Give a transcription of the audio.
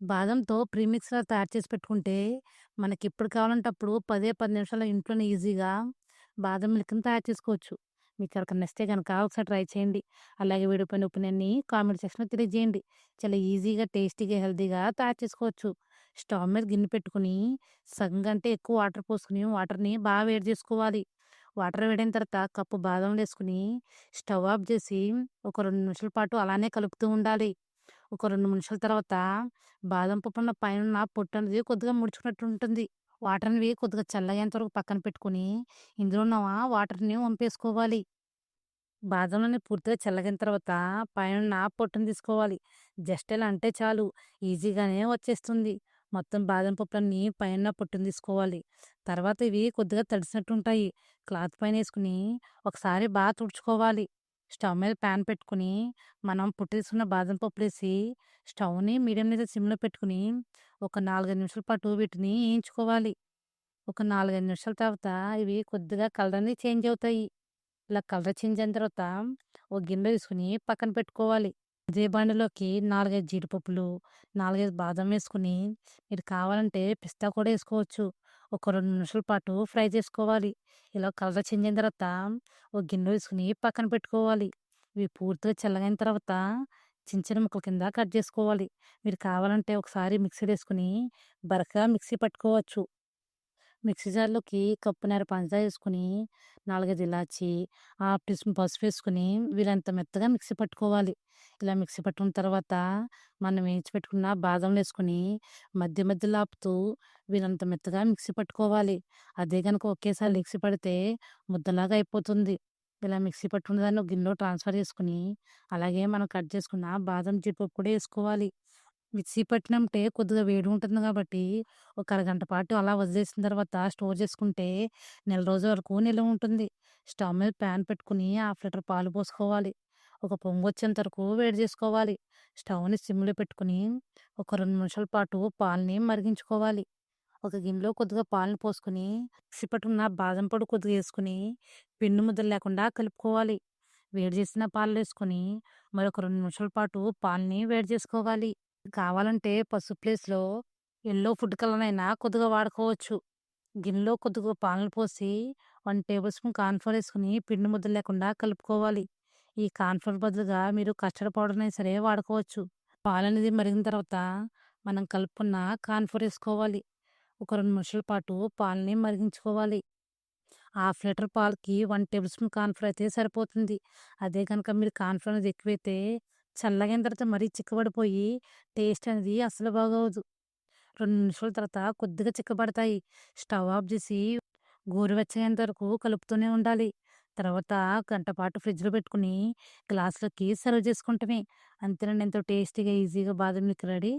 బాదంతో ప్రీమిక్స్‌లా తయారు చేసి పెట్టుకుంటే, మనకెప్పుడు కావాలంటే అప్పుడు పదే పది నిమిషాలు ఇంట్లోనే ఈజీగా బాదం మిల్క్‌ని తయారు చేసుకోవచ్చు. మీకెవరికన్నా నచ్చితే కనుక ఒకసారి ట్రై చేయండి. అలాగే వీడియో పైన ఒపీనియన్‌ని కామెంట్ సెక్షన్‌లో తెలియజేయండి. చాలా ఈజీగా, టేస్టీగా, హెల్తీగా తయారు చేసుకోవచ్చు. స్టవ్ మీద గిన్నె పెట్టుకొని, సగం కంటే ఎక్కువ వాటర్ పోసుకొని, వాటర్‌ని బాగా వేడి చేసుకోవాలి. వాటర్ వేడైన తర్వాత కప్పు బాదంలేసుకొని, స్టవ్ ఆఫ్ చేసి, ఒక రెండు నిమిషాల పాటు అలానే కలుపుతూ ఉండాలి. ఒక రెండు నిమిషాల తర్వాత బాదం పప్పున్న పొట్టు అనేది కొద్దిగా ముడుచుకున్నట్టు ఉంటుంది. వాటరనేవి కొద్దిగా చల్లగేంత వరకు పక్కన పెట్టుకొని, ఇందులో ఉన్న వాటర్‌ని వంపేసుకోవాలి. బాదంలన్నీ పూర్తిగా చల్లగిన తర్వాత పైనున్న పొట్టును తీసుకోవాలి. జస్ట్ ఇలా అంటే చాలు ఈజీగానే వచ్చేస్తుంది. మొత్తం బాదం పప్పులన్నీ పైన పొట్టును తీసుకోవాలి. తర్వాత ఇవి కొద్దిగా తడిసినట్టు ఉంటాయి. క్లాత్ పైన వేసుకుని ఒకసారి బాగా తుడుచుకోవాలి. స్టవ్ మీద ప్యాన్ పెట్టుకొని, మనం పుట్టేసుకున్న తీసుకున్న బాదం పప్పులేసి, స్టవ్‌ని మీడియం మీద సిమ్‌లో పెట్టుకొని, ఒక 4, 5 నిమిషాల పాటు వీటిని వేయించుకోవాలి ఒక 4, 5 నిమిషాల తర్వాత ఇవి కొద్దిగా కలర్ అనేది చేంజ్ అవుతాయి. ఇలా కలర్ చేంజ్ అయిన తర్వాత ఒక గిన్నెలో తీసుకొని పక్కన పెట్టుకోవాలి. అదే బండిలోకి 4, 5 జీడిపప్పులు, 4, 5 బాదం వేసుకొని, మీరు కావాలంటే పిస్తా కూడా వేసుకోవచ్చు ఒక రెండు నిమిషాల పాటు ఫ్రై చేసుకోవాలి. ఇలా కలర్ చేంజ్ అయిన తర్వాత ఒక గిన్నె వేసుకుని పక్కన పెట్టుకోవాలి. ఇవి పూర్తిగా చల్లగైన తర్వాత చిన్న చిన్న ముక్కల కింద కట్ చేసుకోవాలి. మీరు కావాలంటే ఒకసారి మిక్సీ వేసుకుని బరకగా మిక్సీ పట్టుకోవచ్చు. మిక్సీ జార్‌లోకి కప్పున్నర పంచదార వేసుకుని నాలుగైదు ఇలాచి హాఫ్ టీ స్పూన్ వేసుకుని వీలైనంత మెత్తగా మిక్సీ పట్టుకోవాలి. ఇలా మిక్సీ పట్టుకున్న తర్వాత, మనం వేయించి పెట్టుకున్న బాదంలేసుకొని, మధ్య మధ్యలో ఆపుతూ వీలైనంత మెత్తగా మిక్సీ పట్టుకోవాలి. అదే కనుక ఒకేసారి మిక్సీ పడితే ముద్దలాగా అయిపోతుంది. ఇలా మిక్సీ పట్టుకున్న దాన్ని గిన్నెలో ట్రాన్స్‌ఫర్ చేసుకుని అలాగే మనం కట్ చేసుకున్న బాదం, జీడిపప్పు కూడా వేసుకోవాలి మిక్సీ పట్టినంటే కొద్దిగా వేడి ఉంటుంది కాబట్టి, ఒక అరగంట పాటు అలా వదిలేసిన తర్వాత స్టోర్ చేసుకుంటే, నెల రోజు వరకు నిల్వ ఉంటుంది. స్టవ్ మీద పాన్ పెట్టుకుని హాఫ్ లీటర్ పాలు పోసుకోవాలి. ఒక పొంగు వచ్చేంత వరకు వేడి చేసుకోవాలి. స్టవ్‌ని సిమ్‌లో పెట్టుకొని, ఒక రెండు నిమిషాల పాటు పాలని మరిగించుకోవాలి. ఒక గిన్నెలో కొద్దిగా పాలను పోసుకుని మిక్సీ పట్టుకున్న బాదం పొడి కొద్దిగా వేసుకుని పిండి ముద్దలు లేకుండా కలుపుకోవాలి. వేడి చేసిన పాలు వేసుకొని మరొక రెండు నిమిషాల పాటు పాలని వేడి చేసుకోవాలి. కావాలంటే పసుపు ప్లేస్‌లో ఎల్లో ఫుడ్ కలర్ అయినా కొద్దిగా వాడుకోవచ్చు. గిన్నెలో కొద్దిగా పాలను పోసి, వన్ టేబుల్ స్పూన్ కార్న్‌ఫ్లోర్ వేసుకుని పిండి ముద్దలు లేకుండా కలుపుకోవాలి. ఈ కార్న్‌ఫ్లోర్ బదులుగా మీరు కస్టర్డ్ పౌడర్‌నైనా సరే వాడుకోవచ్చు. పాలనేది మరిగిన తర్వాత, మనం కలుపుకున్న కార్న్‌ఫ్లోర్ వేసుకోవాలి ఒక రెండు నిమిషాల పాటు పాలని మరిగించుకోవాలి. హాఫ్ లీటర్ పాలకి వన్ టేబుల్ స్పూన్ కార్న్‌ఫ్లోర్ అయితే సరిపోతుంది. అదే కనుక మీరు కార్న్‌ఫ్లోర్ అనేది ఎక్కువైతే, చల్లగైన తర్వాత మరీ చిక్కబడిపోయి, టేస్ట్ అనేది అసలు బాగోదు. రెండు నిమిషాల తర్వాత కొద్దిగా చిక్కబడతాయి. స్టవ్ ఆఫ్ చేసి, గోరువెచ్చగయ్యేంత వరకు కలుపుతూనే ఉండాలి. తర్వాత గంట పాటు ఫ్రిడ్జ్‌లో పెట్టుకొని, గ్లాసులోకి సర్వ్ చేసుకుంటమే. అంతేనండి ఎంతో టేస్టీగా, ఈజీగా బాదం మిల్క్ రెడీ.